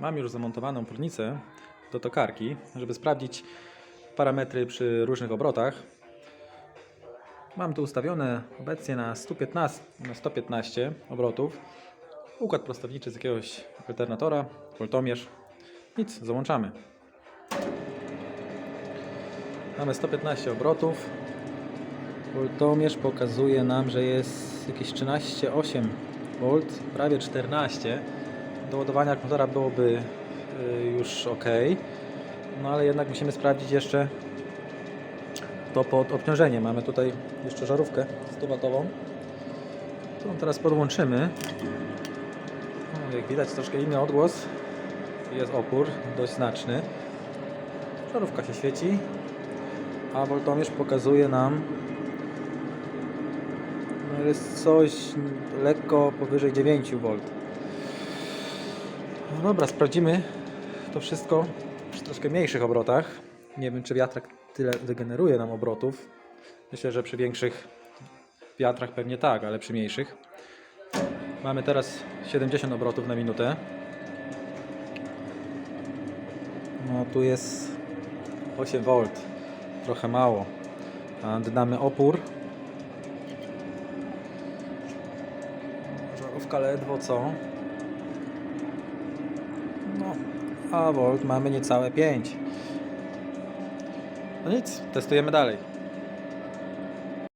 Mam już zamontowaną prądnicę do tokarki, żeby sprawdzić parametry przy różnych obrotach. Mam tu ustawione obecnie na 115, na 115 obrotów. Układ prostowniczy z jakiegoś alternatora, voltomierz. Nic, załączamy. Mamy 115 obrotów. Voltomierz pokazuje nam, że jest jakieś 13,8 V, prawie 14. Do akumulatora byłoby y, już ok. No ale jednak musimy sprawdzić jeszcze to pod obciążeniem. Mamy tutaj jeszcze żarówkę 100W, którą teraz podłączymy. No, jak widać troszkę inny odgłos. Jest opór dość znaczny. Żarówka się świeci, a voltomierz pokazuje nam no jest coś lekko powyżej 9 V. No dobra, sprawdzimy to wszystko przy troszkę mniejszych obrotach. Nie wiem, czy wiatrak tyle wygeneruje nam obrotów. Myślę, że przy większych wiatrach pewnie tak, ale przy mniejszych. Mamy teraz 70 obrotów na minutę. No tu jest 8 V, trochę mało. A dodamy opór. Żarówka ledwo co. No, a volt mamy niecałe 5. No nic, testujemy dalej.